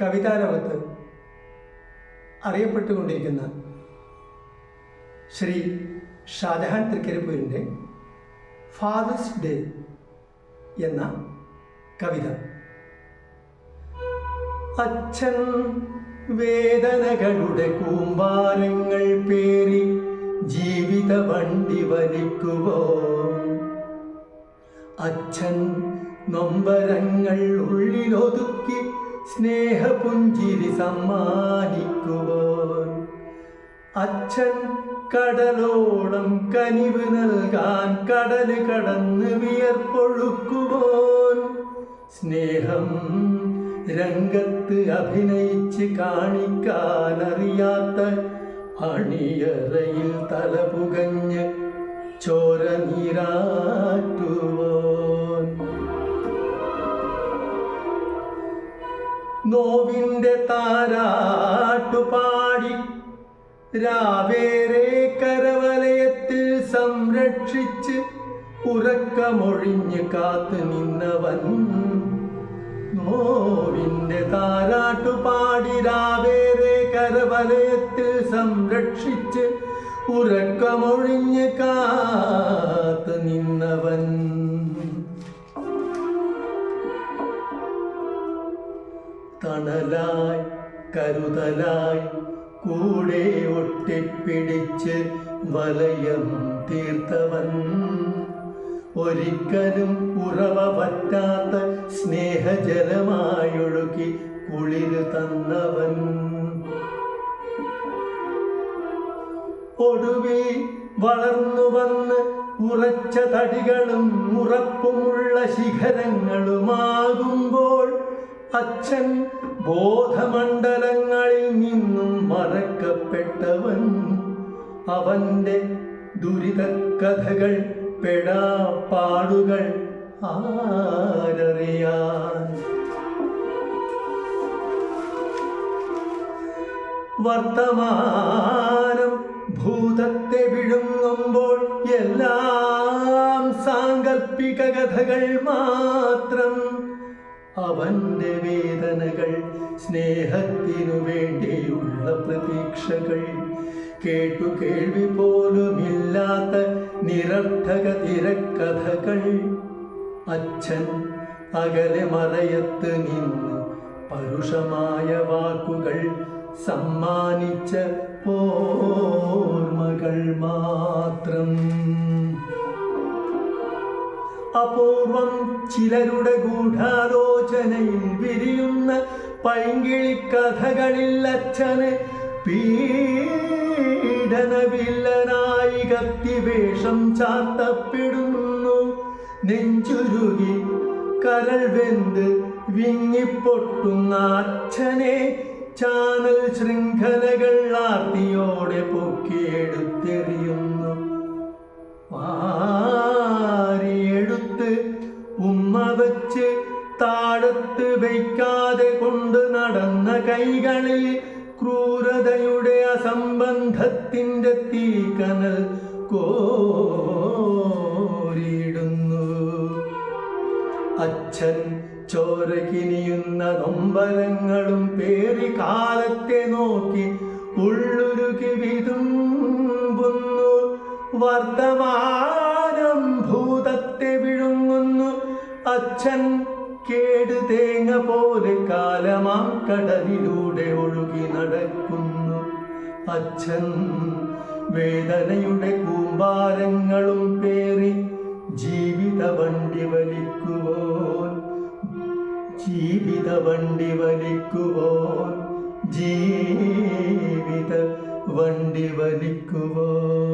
കവിതാലോകത്ത് അറിയപ്പെട്ടുകൊണ്ടിരിക്കുന്ന ശ്രീ ഷാജഹാൻ തൃക്കരിപ്പൂരിന്റെ father's day എന്ന കവിത. അച്ഛൻ വേദനകളുടെ കൂമ്പാരങ്ങൾ പേറി ജീവിത വണ്ടി വലിക്കുവോ? അച്ഛൻ നൊമ്പരങ്ങൾ ഉള്ളിലൊതുക്കി സ്നേഹപുഞ്ചിരി സമ്മാനിക്കുവാൻ. അച്ഛൻ കടലോളം കനിവ് നൽകാൻ കടൽ കടന്ന് വിയർപ്പൊഴുക്കുവോൻ. സ്നേഹം രംഗത്ത് അഭിനയിച്ച് കാണിക്കാനറിയാത്ത അണിയറയിൽ തലപുകഞ്ഞ് ചോര നീരാറ്റുവോൻ. നോവിന്റെ താരാട്ടുപാടി. രാവേറെ കരവലയത്തിൽ സംരക്ഷിച്ച് ഉറക്കമൊഴിഞ്ഞ് കാത്തു നിന്നവൻ. നോവിന്റെ താരാട്ടുപാടി രാവേറെ കരവലയത്തിൽ സംരക്ഷിച്ച് ഉറക്കമൊഴിഞ്ഞ് കാത്തു തണലായി കരുതലായി കൂടെ ഒട്ടിപ്പിടിച്ച് വലയം തീർത്തവൻ. ഒരിക്കലും ഉറവ പറ്റാത്ത സ്നേഹജലമായൊഴുകി കുളിര് തന്നവൻ. ഒടുവിൽ വളർന്നു വന്ന് ഉറച്ച തടികളും ഉറപ്പുമുള്ള ശിഖരങ്ങളുമാകുമ്പോൾ അച്ഛൻ ബോധമണ്ഡലങ്ങളിൽ നിന്നും മറക്കപ്പെട്ടവൻ. അവന്റെ ദുരിതക്കഥകൾ പെടാപ്പാടുകൾ ആരറിയാൻ. വർത്തമാനം ഭൂതത്തെ വിഴുങ്ങുമ്പോൾ എല്ലാം സാങ്കല്പിക കഥകൾ മാത്രം അവന്റെ വേദനകൾ സ്നേഹത്തിനു വേണ്ടിയുള്ള പ്രതീക്ഷകൾ. കേട്ടു കേൾവി പോലുമില്ലാത്ത നിരർത്ഥക തിരക്കഥകൾ. അച്ഛൻ അകലെ മറയത്ത് നിന്ന് പരുഷമായ വാക്കുകൾ സമ്മാനിച്ച ഓർമ്മകൾ മാത്രം. അപൂർവം ചിലരുടെ ഗൂഢാലോചനയിൽ വിരിയുന്ന പൈങ്കിളി കഥകളിൽ അച്ഛന് പീഡനവില്ലനായി കത്തിവേഷം ചാർത്തപ്പെടുന്നു. നെഞ്ചുരുകി കരൾ വെന്ത് വിങ്ങിപ്പൊട്ടുന്ന അച്ഛനെ ചാനൽ ശൃംഖലകൾ ആർത്തിയോടെ പൊക്കിയെടുത്തെറിയുന്നു. വാരിയെടുത്ത് ഉമ്മ വച്ച് താഴത്ത് വയ്ക്കാതെ കൊണ്ട് നടന്ന കൈകളിൽ ക്രൂരതയുടെ അസംബന്ധത്തിന്റെ തീക്കനൽ കോരിയിടുന്നു. അച്ഛൻ ചോരകിനിയുന്ന നൊമ്പരങ്ങളും പേറി കാലത്തെ നോക്കി ഉള്ളുരുകി വിതുമ്പുന്നു. വർത്തമാനം അച്ഛൻ കേട് തേങ്ങ പോലെ കാലമാം കടലിലൂടെ ഒഴുകി നടക്കുന്നു. അച്ഛൻ വേദനയുടെ കൂമ്പാരങ്ങളും പേറി ജീവിത വണ്ടി വലിക്കുവോൻ ജീവിത വണ്ടി വലിക്കുവോൻ ജീവിത വണ്ടി വലിക്കുവോൻ.